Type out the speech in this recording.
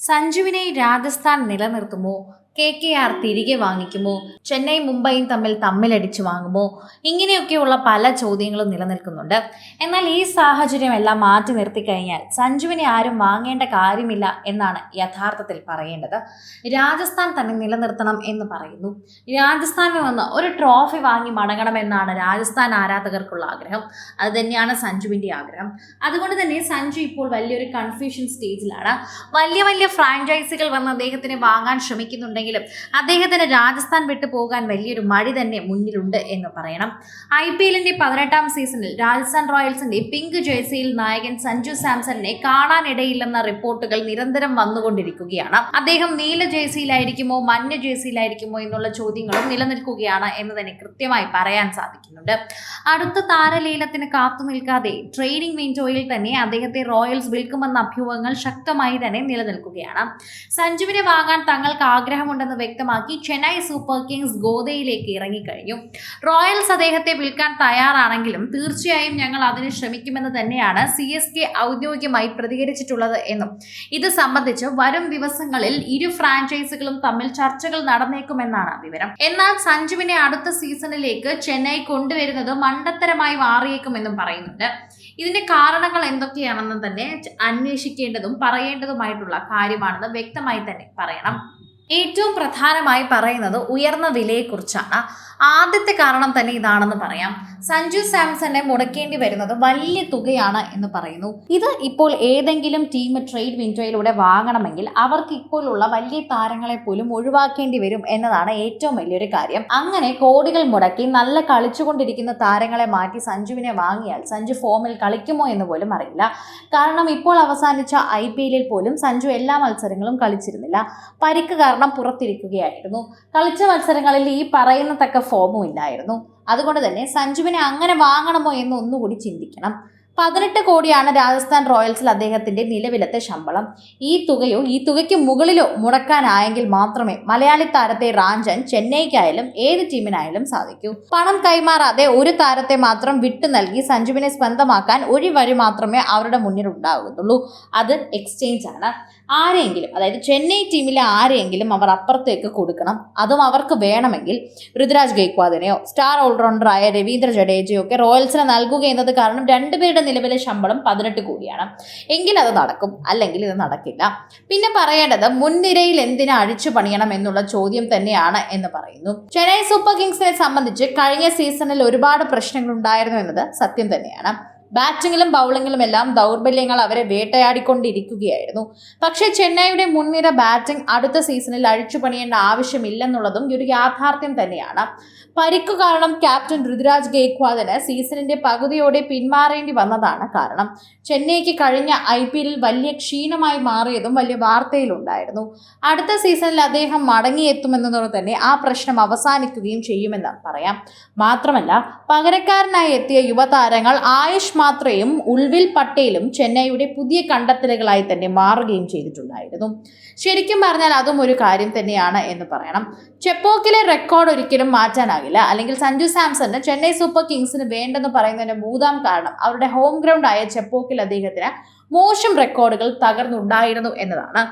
സഞ്ജുവിനെ രാജസ്ഥാൻ നിലനിർത്തുമോ? K K R തിരികെ വാങ്ങിക്കുമോ? ചെന്നൈ മുംബൈയും തമ്മിൽ തമ്മിലടിച്ചു വാങ്ങുമോ? ഇങ്ങനെയൊക്കെയുള്ള പല ചോദ്യങ്ങളും നിലനിൽക്കുന്നുണ്ട്. എന്നാൽ ഈ സാഹചര്യം എല്ലാം മാറ്റി നിർത്തി കഴിഞ്ഞാൽ സഞ്ജുവിനെ ആരും വാങ്ങേണ്ട കാര്യമില്ല എന്നാണ് യഥാർത്ഥത്തിൽ പറയേണ്ടത്. രാജസ്ഥാൻ തന്നെ നിലനിർത്തണം എന്ന് പറയുന്നു. രാജസ്ഥാനിൽ നിന്ന് ഒരു ട്രോഫി വാങ്ങി മടങ്ങണമെന്നാണ് രാജസ്ഥാൻ ആരാധകർക്കുള്ള ആഗ്രഹം. അത് തന്നെയാണ് സഞ്ജുവിന്റെ ആഗ്രഹം. അതുകൊണ്ട് തന്നെ സഞ്ജു ഇപ്പോൾ വലിയൊരു കൺഫ്യൂഷൻ സ്റ്റേജിലാണ് വലിയ വലിയ ഫ്രാഞ്ചൈസികൾ വന്ന് അദ്ദേഹത്തിനെ വാങ്ങാൻ ശ്രമിക്കുന്നുണ്ടെങ്കിലും അദ്ദേഹത്തിന് രാജസ്ഥാൻ വിട്ടു പോകാൻ വലിയൊരു മഴി തന്നെ മുന്നിലുണ്ട് എന്ന് പറയണം. ഐ പി എല്ലിന്റെ പതിനെട്ടാം സീസണിൽ രാജസ്ഥാൻ റോയൽസിന്റെ പിങ്ക് ജേഴ്സിയിൽ നായകൻ സഞ്ജു സാംസണിനെ കാണാനിടയില്ലെന്ന റിപ്പോർട്ടുകൾ നിരന്തരം വന്നുകൊണ്ടിരിക്കുകയാണ്. അദ്ദേഹം നീല ജേഴ്സിയിലായിരിക്കുമോ മഞ്ഞ ജേഴ്സിയിലായിരിക്കുമോ എന്നുള്ള ചോദ്യങ്ങളും നിലനിൽക്കുകയാണ് എന്ന് തന്നെ കൃത്യമായി പറയാൻ സാധിക്കുന്നുണ്ട്. അടുത്ത താരലീലത്തിന് കാത്തു നിൽക്കാതെ ട്രെയിനിങ് വിൻഡോയിൽ തന്നെ അദ്ദേഹത്തെ റോയൽസ് വിൽക്കുമെന്ന അഭ്യൂഹങ്ങൾ ശക്തമായി തന്നെ നിലനിൽക്കുകയാണ്. സഞ്ജുവിനെ വാങ്ങാൻ തങ്ങൾക്ക് ആഗ്രഹമുണ്ടെന്ന് വ്യക്തമാക്കി ചെന്നൈ സൂപ്പർ കിങ്സ് ഗോദയിലേക്ക് ഇറങ്ങിക്കഴിഞ്ഞു. റോയൽസ് അദ്ദേഹത്തെ വിൽക്കാൻ തയ്യാറാണെങ്കിലും തീർച്ചയായും ഞങ്ങൾ അതിന് ശ്രമിക്കുമെന്ന് തന്നെയാണ് സി എസ് കെ ഔദ്യോഗികമായി പ്രതികരിച്ചിട്ടുള്ളത് എന്നും. ഇത് സംബന്ധിച്ച് വരും ദിവസങ്ങളിൽ ഇരു ഫ്രാഞ്ചൈസികളും തമ്മിൽ ചർച്ചകൾ നടന്നേക്കുമെന്നാണ് വിവരം. എന്നാൽ സഞ്ജുവിനെ അടുത്ത സീസണിലേക്ക് ചെന്നൈ കൊണ്ടുവരുന്നത് മണ്ടത്തരമായി മാറിയേക്കുമെന്നും പറയുന്നുണ്ട്. ഇതിന്റെ കാരണങ്ങൾ എന്തൊക്കെയാണെന്ന് തന്നെ അന്വേഷിക്കേണ്ടതും പറയേണ്ടതുമായിട്ടുള്ള കാര്യമാണെന്ന് വ്യക്തമായി തന്നെ പറയണം. ഏറ്റവും പ്രധാനമായി പറയുന്നത് ഉയർന്ന വിലയെക്കുറിച്ചാണ്. ആദ്യത്തെ കാരണം തന്നെ ഇതാണെന്ന് പറയാം. സഞ്ജു സാംസനെ മുടക്കേണ്ടി വരുന്നത് വലിയ തുകയാണ് എന്ന് പറയുന്നു. ഇത് ഇപ്പോൾ ഏതെങ്കിലും ടീം ട്രേഡ് വിൻഡോയിലൂടെ വാങ്ങണമെങ്കിൽ അവർക്ക് ഇപ്പോഴുള്ള വലിയ താരങ്ങളെ പോലും ഒഴിവാക്കേണ്ടി വരും എന്നതാണ് ഏറ്റവും വലിയൊരു കാര്യം. അങ്ങനെ കോടികൾ മുടക്കി നല്ല കളിച്ചുകൊണ്ടിരിക്കുന്ന താരങ്ങളെ മാറ്റി സഞ്ജുവിനെ വാങ്ങിയാൽ സഞ്ജു ഫോമിൽ കളിക്കുമോ എന്ന് പോലും അറിയില്ല. കാരണം ഇപ്പോൾ അവസാനിച്ച ഐ പി എല്ലിൽ പോലും സഞ്ജു എല്ലാ മത്സരങ്ങളും കളിച്ചിരുന്നില്ല. പരിക്ക് കാരണം പുറത്തിരിക്കുകയായിരുന്നു. കളിച്ച മത്സരങ്ങളിൽ ഈ പറയുന്ന തക്ക ഫോമും ഇല്ലായിരുന്നു. അതുകൊണ്ട് തന്നെ സഞ്ജുവിനെ അങ്ങനെ വാങ്ങണമോ എന്ന് ഒന്നുകൂടി ചിന്തിക്കണം. പതിനെട്ട് കോടിയാണ് രാജസ്ഥാൻ റോയൽസിൽ അദ്ദേഹത്തിന്റെ നിലവിലത്തെ ശമ്പളം. ഈ തുകയോ ഈ തുകയ്ക്ക് മുകളിലോ മുടക്കാനായെങ്കിൽ മാത്രമേ മലയാളി താരത്തെ റാഞ്ചാൻ ചെന്നൈക്കായാലും ഏത് ടീമിനായാലും സാധിക്കൂ. പണം കൈമാറാതെ ഒരു താരത്തെ മാത്രം വിട്ടു നൽകി സഞ്ജുവിനെ സ്വന്തമാക്കാൻ ഒരു വഴി മാത്രമേ അവരുടെ മുന്നിൽ ഉണ്ടാകുന്നുള്ളൂ. അത് എക്സ്ചേഞ്ച് ആണ്. ആരെങ്കിലും അതായത് ചെന്നൈ ടീമിലെ ആരെങ്കിലും അവർ അപ്പുറത്തേക്ക് കൊടുക്കണം. അതും അവർക്ക് വേണമെങ്കിൽ ഋതുരാജ് ഗെയ്ക്വാദിനെയോ സ്റ്റാർ ഓൾറൗണ്ടറായ രവീന്ദ്ര ജഡേജയോ ഒക്കെ റോയൽസിനെ നൽകുക എന്നത് കാരണം രണ്ടുപേരുടെ നിലവിലെ ശമ്പളം പതിനെട്ട് കോടിയാണ്. എങ്കിൽ അത് നടക്കും അല്ലെങ്കിൽ ഇത് നടക്കില്ല. പിന്നെ പറയേണ്ടത് മുൻനിരയിൽ എന്തിനാ അഴിച്ചു പണിയണം എന്നുള്ള ചോദ്യം തന്നെയാണ് എന്ന് പറയുന്നു. ചെന്നൈ സൂപ്പർ കിങ്സിനെ സംബന്ധിച്ച് കഴിഞ്ഞ സീസണിൽ ഒരുപാട് പ്രശ്നങ്ങൾ ഉണ്ടായിരുന്നു എന്നത് സത്യം തന്നെയാണ്. ബാറ്റിങ്ങിലും ബൗളിങ്ങിലും എല്ലാം ദൗർബല്യങ്ങൾ അവരെ വേട്ടയാടിക്കൊണ്ടിരിക്കുകയായിരുന്നു. പക്ഷേ ചെന്നൈയുടെ മുൻനിര ബാറ്റിംഗ് അടുത്ത സീസണിൽ അഴിച്ചു പണിയേണ്ട ആവശ്യമില്ലെന്നുള്ളതും ഒരു യാഥാർത്ഥ്യം തന്നെയാണ്. പരിക്കു കാരണം ക്യാപ്റ്റൻ ഋതുരാജ് ഗെയ്ക്വാദിന് സീസണിന്റെ പകുതിയോടെ പിന്മാറേണ്ടി വന്നതാണ് കാരണം. ചെന്നൈക്ക് കഴിഞ്ഞ ഐ പി എല്ലിൽ വലിയ ക്ഷീണമായി മാറിയതും വലിയ വാർത്തയിലുണ്ടായിരുന്നു. അടുത്ത സീസണിൽ അദ്ദേഹം മടങ്ങിയെത്തുമെന്നതോടെ തന്നെ ആ പ്രശ്നം അവസാനിക്കുകയും ചെയ്യുമെന്ന് പറയാം. മാത്രമല്ല പകരക്കാരനായി എത്തിയ യുവതാരങ്ങൾ ആയുഷ് മാത്രയും ഉൾവിൽ പട്ടേലും ചെന്നൈയുടെ പുതിയ കണ്ടെത്തലുകളായി തന്നെ മാറുകയും ചെയ്തിട്ടുണ്ടായിരുന്നു. ശരിക്കും പറഞ്ഞാൽ അതും ഒരു കാര്യം തന്നെയാണ് എന്ന് പറയണം. ചെപ്പോക്കിലെ റെക്കോർഡ് ഒരിക്കലും മാറ്റാനാകില്ല. അല്ലെങ്കിൽ സഞ്ജു സാംസണിന് ചെന്നൈ സൂപ്പർ കിങ്സിന് വേണ്ടെന്ന് പറയുന്നതിന്റെ മൂന്നാം കാരണം അവരുടെ ഹോം ഗ്രൗണ്ട് ആയ ചെപ്പോക്കിൽ അദ്ദേഹത്തിന് മോശം റെക്കോർഡുകൾ തകർന്നുണ്ടായിരുന്നു എന്നതാണ്.